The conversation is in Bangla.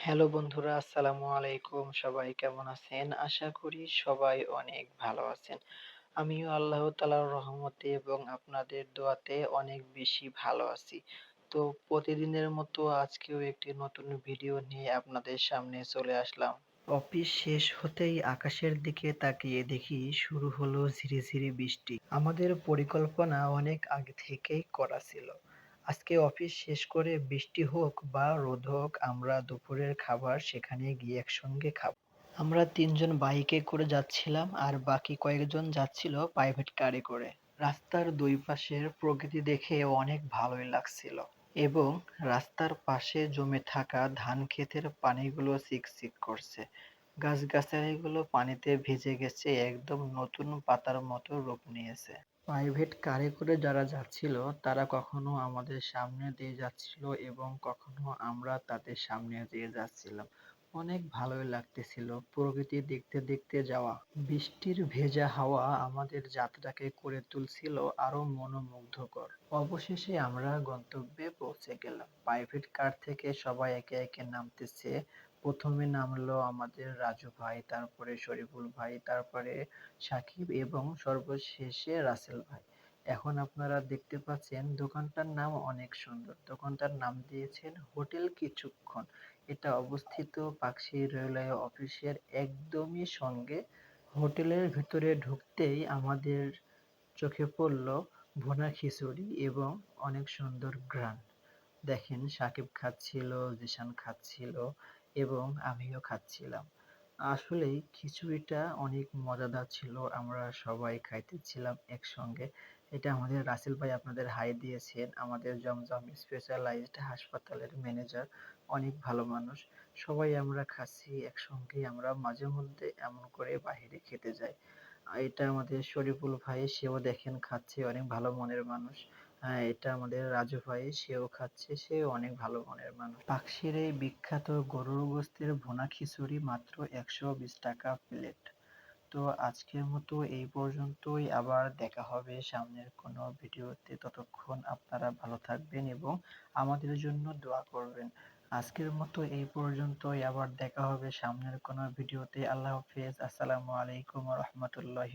হ্যালো বন্ধুরা, আসসালামু আলাইকুম। সবাই কেমন আছেন? আশা করি সবাই অনেক ভালো আছেন। আমিও আল্লাহ তালার রহমতে এবং আপনাদের দোয়াতে অনেক বেশি ভালো আছি। তো প্রতিদিনের মতো আজকেও একটি নতুন ভিডিও নিয়ে আপনাদের সামনে চলে আসলাম। অফিস শেষ হতেই আকাশের দিকে তাকিয়ে দেখি শুরু হলো ঝিরিঝিরি বৃষ্টি। আমাদের পরিকল্পনা অনেক আগে থেকেই করা ছিল। আজকে অফিস শেষ করে বৃষ্টি হোক বা রোদ হোক, আমরা দুপুরের খাবার সেখানে গিয়ে একসঙ্গে খাব। আমরা তিনজন বাইকে করে যাচ্ছিলাম আর বাকি কয়েকজন যাচ্ছিল প্রাইভেট কারে করে। রাস্তার দুই পাশের প্রকৃতি দেখে অনেক ভালোই লাগছিল এবং রাস্তার পাশে জমে থাকা ধান ক্ষেতের পানিগুলো চিকচিক করছে। গাছগাছালিগুলো পানিতে ভিজে গেছে, একদম নতুন পাতার মতো রূপ নিয়েছে। প্রাইভেট কারে করে যারা যাচ্ছিল, তারা কখনো আমাদের সামনে দিয়ে যাচ্ছিল এবং কখনো আমরা তাদের সামনে দিয়ে যাচ্ছিলাম। অনেক ভালোই লাগতেছিল। প্রকৃতি দেখতে দেখতে যাওয়া, বৃষ্টির ভেজা হাওয়া আমাদের যাত্রাকে করে তুলছিল আরও মনোমুগ্ধকর। অবশেষে আমরা গন্তব্যে পৌঁছে গেলাম। প্রাইভেট কার থেকে সবাই একে একে নামতেছে প্রথমে নামলো আমাদের রাজু ভাই, তারপরে শরীফুল ভাই, তারপরে সাকিব এবং সর্বশেষে রাসেল ভাই। এখন আপনারা দেখতে পাচ্ছেন দোকানটার নাম অনেক সুন্দর। দোকানটার নাম দিয়েছেন হোটেল কিছুক্ষণ। এটা অবস্থিত পাকশি রেলওয়ে অফিসের একদমই সঙ্গে। হোটেলের ভিতরে ঢুকতেই আমাদের চোখে পড়ল ভুনা খিচুড়ি এবং অনেক সুন্দর গ্রান দেখেন সাকিব খাচ্ছিল, জিশান খাচ্ছিল এবং আমিও খাচ্ছিলাম। আসলেই খিচুড়িটা অনেক মজাদার ছিল, আমরা সবাই খাইতেছিলাম একসঙ্গে। এটা আমাদের রাসেল ভাই আপনাদের হাই দিয়েছেন, আমাদের জমজম স্পেশালাইজড হাসপাতালের ম্যানেজার অনেক ভালো মানুষ। সবাই আমরা খাচ্ছি, একসঙ্গে আমরা মাঝে মধ্যে এমন করে বাহিরে খেতে যাই। এটা আমাদের শরীফুল ভাই সেও দেখেন, খাচ্ছে, অনেক ভালো মনের মানুষ। হ্যাঁ এটা আমাদের রাজু ভাই, সেও খাচ্ছে সেও অনেক ভালো মনের মানুষ। পাকশির এই বিখ্যাত গরুর গোস্তের ভুনা খিচুড়ি মাত্র একশো বিশ টাকা প্লেট। তো আজকের মতো এই পর্যন্তই, আবার দেখা হবে সামনের কোনো ভিডিওতে। ততক্ষণ আপনারা ভালো থাকবেন এবং আমাদের জন্য দোয়া করবেন। আজকের মতো এই পর্যন্তই, আবার দেখা হবে সামনের কোনো ভিডিওতে। আল্লাহ হাফেজ, আসসালামু আলাইকুম রহমতুল্লাহ